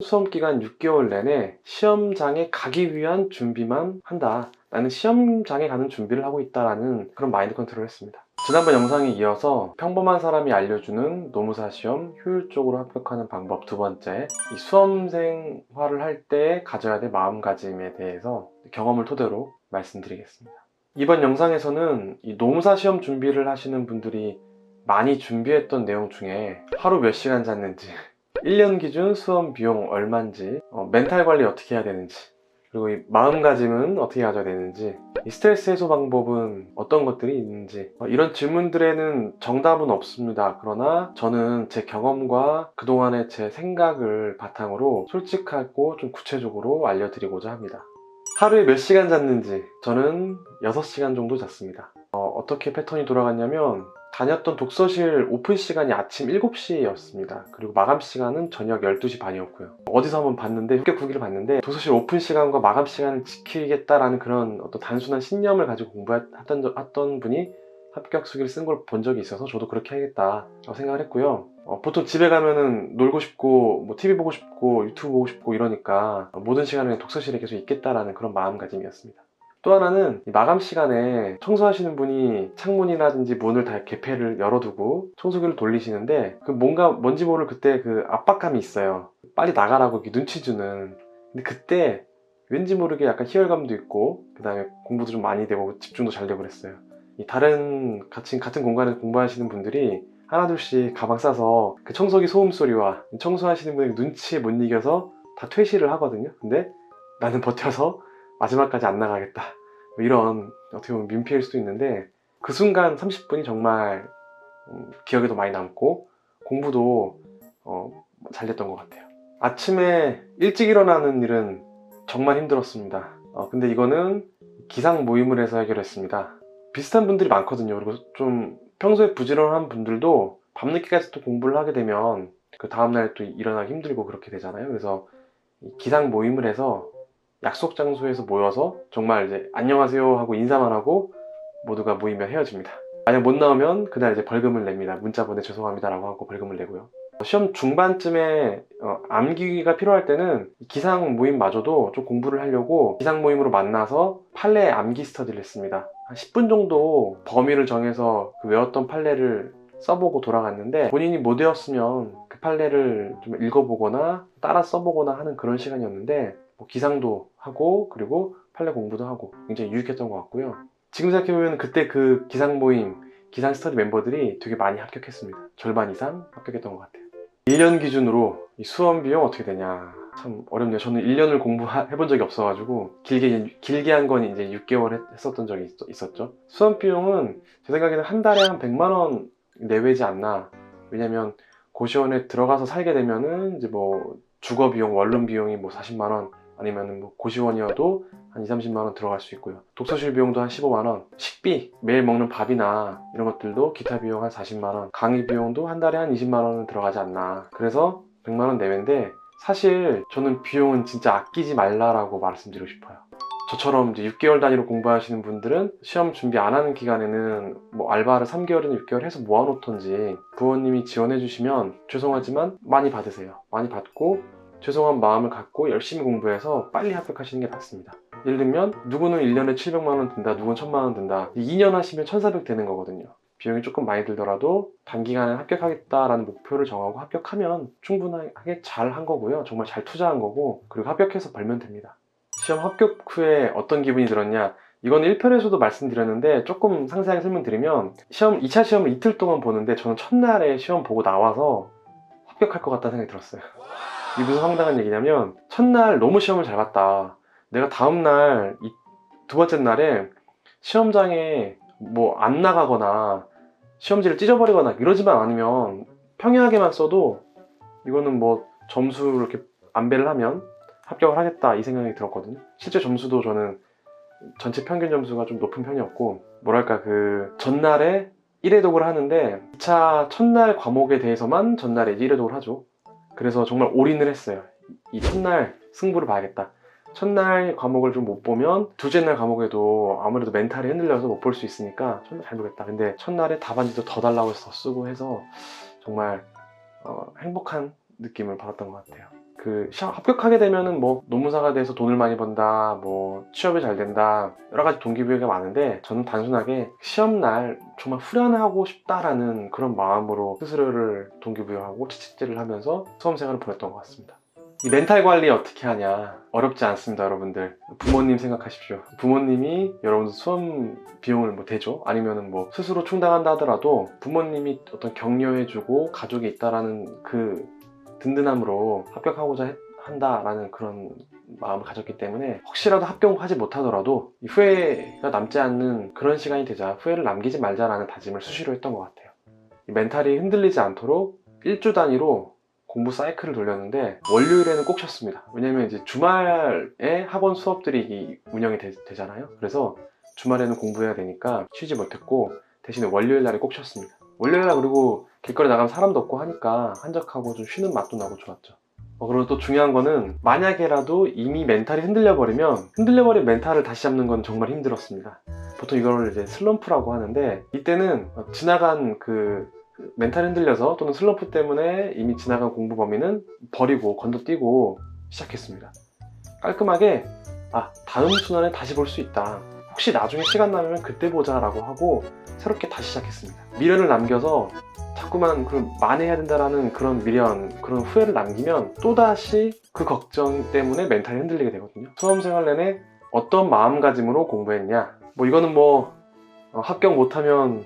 수험 기간 6개월 내내 시험장에 가기 위한 준비만 한다. 나는 시험장에 가는 준비를 하고 있다라는 그런 마인드 컨트롤을 했습니다. 지난번 영상에 이어서 평범한 사람이 알려주는 노무사 시험 효율적으로 합격하는 방법 두 번째, 이 수험생활을 할 때 가져야 될 마음가짐에 대해서 경험을 토대로 말씀드리겠습니다. 이번 영상에서는 이 노무사 시험 준비를 하시는 분들이 많이 준비했던 내용 중에 하루 몇 시간 잤는지 1년 기준 수험 비용 얼마인지 어, 멘탈 관리 어떻게 해야 되는지 그리고 이 마음가짐은 어떻게 가져야 되는지 이 스트레스 해소 방법은 어떤 것들이 있는지 어, 이런 질문들에는 정답은 없습니다. 그러나 저는 제 경험과 그동안의 제 생각을 바탕으로 솔직하고 좀 구체적으로 알려드리고자 합니다. 하루에 몇 시간 잤는지 저는 6시간 정도 잤습니다. 어, 떻게 패턴이 돌아갔냐면 다녔던 독서실 오픈 시간이 아침 7시였습니다. 그리고 마감 시간은 저녁 12시 반이었고요. 어디서 한번 봤는데, 합격 후기를 봤는데, 독서실 오픈 시간과 마감 시간을 지키겠다라는 그런 어떤 단순한 신념을 가지고 공부했던 저- 했던 분이 합격 수기를 쓴 걸 본 적이 있어서 저도 그렇게 해야겠다라고 생각을 했고요. 어, 보통 집에 가면은 놀고 싶고, 뭐 TV 보고 싶고, 유튜브 보고 싶고 이러니까 어, 모든 시간에 독서실에 계속 있겠다라는 그런 마음가짐이었습니다. 또 하나는 이 마감 시간에 청소하시는 분이 창문이라든지 문을 다 개폐를 열어두고 청소기를 돌리시는데 그 뭔가 뭔지 모를 그때 그 압박감이 있어요. 빨리 나가라고 눈치 주는. 근데 그때 왠지 모르게 약간 희열감도 있고 그 다음에 공부도 좀 많이 되고 집중도 잘 되고 그랬어요. 이 다른 같이 같은 공간에서 공부하시는 분들이 하나둘씩 가방 싸서 그 청소기 소음 소리와 청소하시는 분의 눈치에 못 이겨서 다 퇴실을 하거든요. 근데 나는 버텨서 마지막까지 안 나가겠다. 뭐 이런 어떻게 보면 민폐일 수도 있는데 그 순간 30분이 정말 음, 기억에도 많이 남고 공부도 어, 잘 됐던 것 같아요. 아침에 일찍 일어나는 일은 정말 힘들었습니다. 어, 근데 이거는 기상 모임을 해서 해결했습니다. 비슷한 분들이 많거든요. 그리고 좀 평소에 부지런한 분들도 밤늦게까지 또 공부를 하게 되면 그 다음날 또 일어나기 힘들고 그렇게 되잖아요. 그래서 이 기상 모임을 해서 약속 장소에서 모여서 정말 이제 안녕하세요 하고 인사만 하고 모두가 모이면 헤어집니다. 만약 못 나오면 그날 이제 벌금을 냅니다. 문자 보내 죄송합니다라고 하고 벌금을 내고요. 시험 중반쯤에 어, 암기가 필요할 때는 기상 모임마저도 좀 공부를 하려고 기상 모임으로 만나서 판례 암기 스터디를 했습니다. 한 10분 정도 범위를 정해서 그 외웠던 판례를 써보고 돌아갔는데 본인이 못 외웠으면 그 판례를 좀 읽어보거나 따라 써보거나 하는 그런 시간이었는데 뭐 기상도 하고 그리고 판례 공부도 하고 굉장히 유익했던 것 같고요. 지금 생각해보면 그때 그 기상 모임, 기상 스터디 멤버들이 되게 많이 합격했습니다. 절반 이상 합격했던 것 같아요. 1년 기준으로 이 수험 비용 어떻게 되냐. 참 어렵네요. 저는 1년을 공부해본 적이 없어가지고 길게 길게 한 건 이제 6개월 했- 했었던 적이 있- 있었죠. 수험 비용은 제 생각에는 한 달에 한 100만 원 내외지 않나. 왜냐면 고시원에 들어가서 살게 되면은 이제 뭐 주거 비용, 원룸 비용이 뭐 40만 원 아니면은 뭐 고시원이어도 한 2, 30만 원 들어갈 수 있고요. 독서실 비용도 한 15만 원, 식비, 매일 먹는 밥이나 이런 것들도 기타 비용 한 40만 원, 강의 비용도 한 달에 한 20만 원은 들어가지 않나. 그래서 100만 원 내외인데 사실 저는 비용은 진짜 아끼지 말라라고 말씀드리고 싶어요. 저처럼 이제 6개월 단위로 공부하시는 분들은 시험 준비 안 하는 기간에는 뭐 알바를 3개월이나 6개월 해서 모아놓던지 부모님이 지원해 주시면 죄송하지만 많이 받으세요. 많이 받고 죄송한 마음을 갖고 열심히 공부해서 빨리 합격하시는 게 낫습니다. 예를 들면 누구는 1년에 700만 원 든다, 누구는 1000만 원 든다. 2년 하시면 1400 되는 거거든요. 비용이 조금 많이 들더라도 단기간에 합격하겠다라는 목표를 정하고 합격하면 충분하게 잘 한 거고요. 정말 잘 투자한 거고 그리고 합격해서 벌면 됩니다. 시험 합격 후에 어떤 기분이 들었냐? 이건 1편에서도 말씀드렸는데 조금 상세하게 설명드리면 시험 2차 시험을 이틀 동안 보는데 저는 첫날에 시험 보고 나와서 합격할 것 같다는 생각이 들었어요. 이게 무슨 황당한 얘기냐면 첫날 너무 시험을 잘 봤다. 내가 다음날 이두 번째 날에 시험장에 뭐 안 나가거나 시험지를 찢어버리거나 이러지만 않으면 평이하게만 써도 이거는 뭐 점수 이렇게 안배를 하면 합격을 하겠다 이 생각이 들었거든요. 실제 점수도 저는 전체 평균 점수가 좀 높은 편이었고 뭐랄까 그 전날에 1회 독을 하는데 2차 첫날 과목에 대해서만 전날에 1회 독을 하죠. 그래서 정말 올인을 했어요. 이 첫날 승부를 봐야겠다. 첫날 과목을 좀 못 보면 둘째 날 과목에도 아무래도 멘탈이 흔들려서 못 볼 수 있으니까 정말 잘 보겠다. 근데 첫날에 답안지도 더 달라고 해서 더 쓰고 해서 정말 어, 행복한 느낌을 받았던 것 같아요. 그 합격하게 되면은 뭐 논문사가 돼서 돈을 많이 번다, 뭐 취업이 잘 된다 여러 가지 동기부여가 많은데 저는 단순하게 시험 날 정말 후련하고 싶다라는 그런 마음으로 스스로를 동기부여하고 채찍질을 하면서 수험 생활을 보냈던 것 같습니다. 이 멘탈 관리 어떻게 하냐? 어렵지 않습니다 여러분들. 부모님 생각하십시오. 부모님이 여러분들 수험 비용을 뭐 대죠 아니면은 뭐 스스로 충당한다 하더라도 부모님이 어떤 격려해주고 가족이 있다라는 그 든든함으로 합격하고자 했- 한다라는 그런 마음을 가졌기 때문에 혹시라도 합격하지 못하더라도 이 후회가 남지 않는 그런 시간이 되자 후회를 남기지 말자라는 다짐을 수시로 했던 것 같아요 이 멘탈이 흔들리지 않도록 일주 단위로 공부 사이클을 돌렸는데 월요일에는 꼭 쉬었습니다. 왜냐면 이제 주말에 학원 수업들이 이 운영이 되, 잖아요 그래서 주말에는 공부해야 되니까 쉬지 못했고 대신에 월요일 날에 꼭 쉬었습니다. 월요일 날 그리고 길거리 나가면 사람도 없고 하니까 한적하고 좀 쉬는 맛도 나고 좋았죠. 어, 그리고 또 중요한 거는 만약에라도 이미 멘탈이 흔들려 버리면 흔들려 버린 멘탈을 다시 잡는 건 정말 힘들었습니다. 보통 이걸 이제 슬럼프라고 하는데 이때는 어, 지나간 그 멘탈 흔들려서 또는 슬럼프 때문에 이미 지나간 공부 범위는 버리고 건너뛰고 시작했습니다. 깔끔하게 아 다음 순환에 다시 볼 수 있다. 혹시 나중에 시간 나면 그때 보자라고 하고 새롭게 다시 시작했습니다. 미련을 남겨서 자꾸만 그 만회해야 된다라는 그런 미련, 그런 후회를 남기면 또다시 그 걱정 때문에 멘탈이 흔들리게 되거든요. 수험생활 내내 어떤 마음가짐으로 공부했냐? 뭐 이거는 뭐 어, 합격 못하면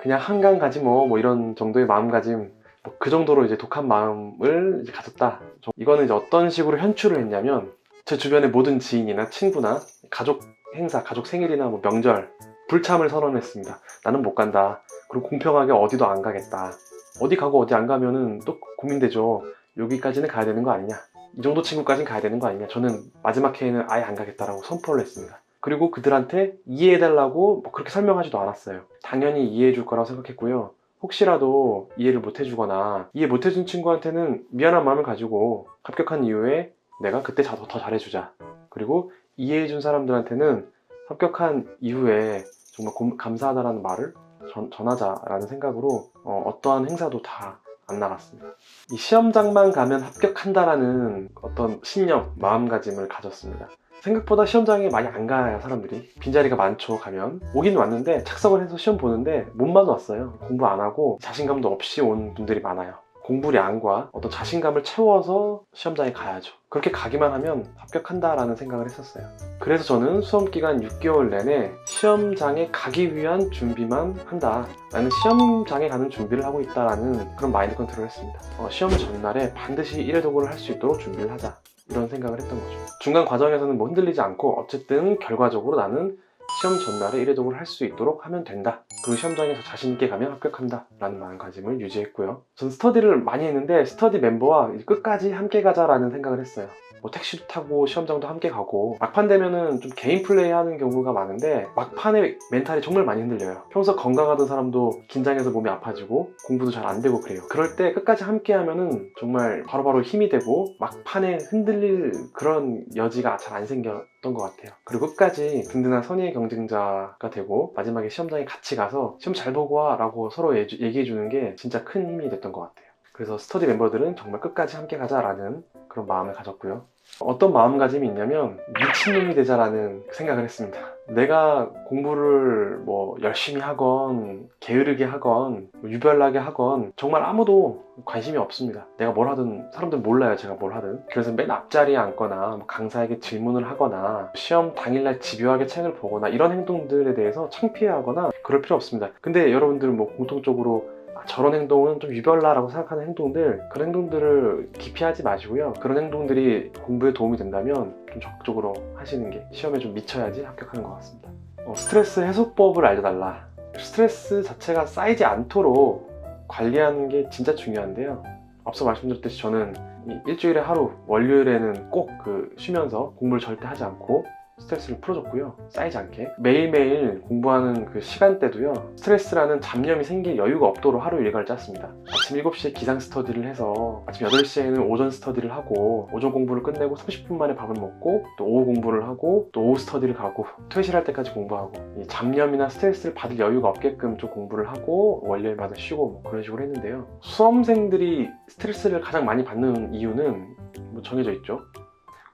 그냥 한강 가지 뭐, 뭐 이런 정도의 마음가짐, 뭐 그 정도로 이제 독한 마음을 이제 가졌다. 저- 이거는 이제 어떤 식으로 현출을 했냐면 제 주변의 모든 지인이나 친구나 가족 행사, 가족 생일이나 뭐 명절, 불참을 선언했습니다. 나는 못 간다. 그리고 공평하게 어디도 안 가겠다. 어디 가고 어디 안 가면은 또 고민되죠. 여기까지는 가야 되는 거 아니냐. 이 정도 친구까지는 가야 되는 거 아니냐. 저는 마지막 해에는 아예 안 가겠다라고 선포를 했습니다. 그리고 그들한테 이해해달라고 뭐 그렇게 설명하지도 않았어요. 당연히 이해해줄 거라고 생각했고요. 혹시라도 이해를 못 해주거나 이해 못 해준 친구한테는 미안한 마음을 가지고 합격한 이후에 내가 그때 더, 더 잘해주자. 그리고 이해해준 사람들한테는 합격한 이후에 정말 고- 감사하다라는 말을 전, 전하자라는 생각으로 어, 떠한 행사도 다 안 나갔습니다. 이 시험장만 가면 합격한다라는 어떤 신념, 마음가짐을 가졌습니다. 생각보다 시험장에 많이 안 가요 사람들이 빈자리가 많죠 가면 오긴 왔는데 착석을 해서 시험 보는데 몸만 왔어요 공부 안 하고 자신감도 없이 온 분들이 많아요 공부량과 어떤 자신감을 채워서 시험장에 가야죠 그렇게 가기만 하면 합격한다라는 생각을 했었어요 그래서 저는 수험 기간 6개월 내내 시험장에 가기 위한 준비만 한다 나는 시험장에 가는 준비를 하고 있다라는 그런 마인드 컨트롤을 했습니다 어, 시험 전날에 반드시 1회 도구를 할 수 있도록 준비를 하자 이런 생각을 했던 거죠. 중간 과정에서는 뭐 흔들리지 않고 어쨌든 결과적으로 나는 시험 전날에 1회 독을 할수 있도록 하면 된다. 그리고 시험장에서 자신 있게 가면 합격한다. 라는 마음가짐을 유지했고요. 전 스터디를 많이 했는데 스터디 멤버와 끝까지 함께 가자 라는 생각을 했어요. 뭐 택시도 타고 시험장도 함께 가고 막판 되면은 좀 개인 플레이 하는 경우가 많은데 막판에 멘탈이 정말 많이 흔들려요. 평소 건강하던 사람도 긴장해서 몸이 아파지고 공부도 잘 안 되고 그래요. 그럴 때 끝까지 함께 하면은 정말 바로바로 힘이 되고 막판에 흔들릴 그런 여지가 잘 안 생겼던 것 같아요. 그리고 끝까지 든든한 선의의 경쟁자가 되고 마지막에 시험장에 같이 가서 시험 잘 보고 와 라고 서로 얘기해 주는 게 진짜 큰 힘이 됐던 것 같아요. 그래서 스터디 멤버들은 정말 끝까지 함께 가자라는 그런 마음을 가졌고요. 어떤 마음가짐이 있냐면 미친놈이 되자라는 생각을 했습니다. 내가 공부를 뭐 열심히 하건 게으르게 하건 뭐 유별나게 하건 정말 아무도 관심이 없습니다. 내가 뭘 하든 사람들은 몰라요. 제가 뭘 하든. 그래서 맨 앞자리에 앉거나 뭐 강사에게 질문을 하거나 시험 당일날 집요하게 책을 보거나 이런 행동들에 대해서 창피해하거나 그럴 필요 없습니다. 근데 여러분들은 뭐 공통적으로 아, 저런 행동은 좀 유별나라고 생각하는 행동들 그런 행동들을 기피하지 마시고요. 그런 행동들이 공부에 도움이 된다면 좀 적극적으로 하시는 게 시험에 좀 미쳐야지 합격하는 것 같습니다. 어, 스트레스 해소법을 알려달라. 스트레스 자체가 쌓이지 않도록 관리하는 게 진짜 중요한데요. 앞서 말씀드렸듯이 저는 이 일주일에 하루 월요일에는 꼭 그 쉬면서 공부를 절대 하지 않고 스트레스를 풀어줬고요. 쌓이지 않게. 매일매일 공부하는 그 시간대도요. 스트레스라는 잡념이 생길 여유가 없도록 하루 일과를 짰습니다. 아침 7시에 기상 스터디를 해서 아침 8시에는 오전 스터디를 하고 오전 공부를 끝내고 30분 만에 밥을 먹고 또 오후 공부를 하고 또 오후 스터디를 가고 퇴실할 때까지 공부하고 이 잡념이나 스트레스를 받을 여유가 없게끔 좀 공부를 하고 월요일마다 쉬고 뭐 그런 식으로 했는데요. 수험생들이 스트레스를 가장 많이 받는 이유는 뭐 정해져 있죠.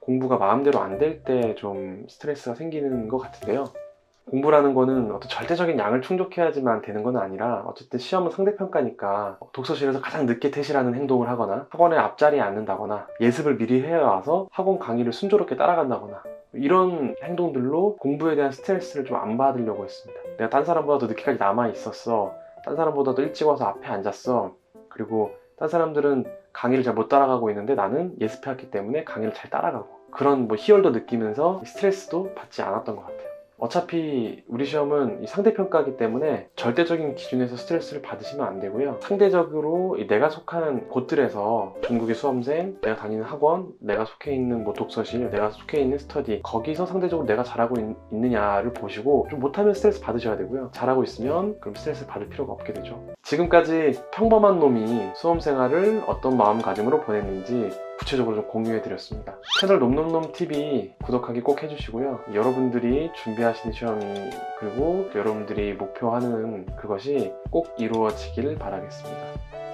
공부가 마음대로 안 될 때 좀 스트레스가 생기는 것 같은데요. 공부라는 거는 어떤 절대적인 양을 충족해야지만 되는 건 아니라 어쨌든 시험은 상대평가니까 독서실에서 가장 늦게 퇴실하는 행동을 하거나 학원에 앞자리에 앉는다거나 예습을 미리 해와서 학원 강의를 순조롭게 따라간다거나 이런 행동들로 공부에 대한 스트레스를 좀 안 받으려고 했습니다. 내가 딴 사람보다 더 늦게까지 남아 있었어. 딴 사람보다 더 일찍 와서 앞에 앉았어. 그리고 딴 사람들은 강의를 잘 못 따라가고 있는데 나는 예습해왔기 때문에 강의를 잘 따라가고 그런 뭐 희열도 느끼면서 스트레스도 받지 않았던 것 같아요. 어차피 우리 시험은 이 상대평가이기 때문에 절대적인 기준에서 스트레스를 받으시면 안 되고요. 상대적으로 이 내가 속한 곳들에서 전국의 수험생, 내가 다니는 학원, 내가 속해 있는 뭐 독서실, 내가 속해 있는 스터디 거기서 상대적으로 내가 잘하고 있, 있느냐를 보시고 좀 못하면 스트레스 받으셔야 되고요. 잘하고 있으면 그럼 스트레스 받을 필요가 없게 되죠. 지금까지 평범한 놈이 수험 생활을 어떤 마음가짐으로 보냈는지 구체적으로 좀 공유해 드렸습니다. 채널 놈놈놈 TV 구독하기 꼭 해주시고요. 여러분들이 준비하시는 시험이 그리고 여러분들이 목표하는 그것이 꼭 이루어지길 바라겠습니다.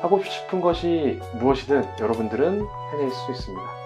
하고 싶은 것이 무엇이든 여러분들은 해낼 수 있습니다.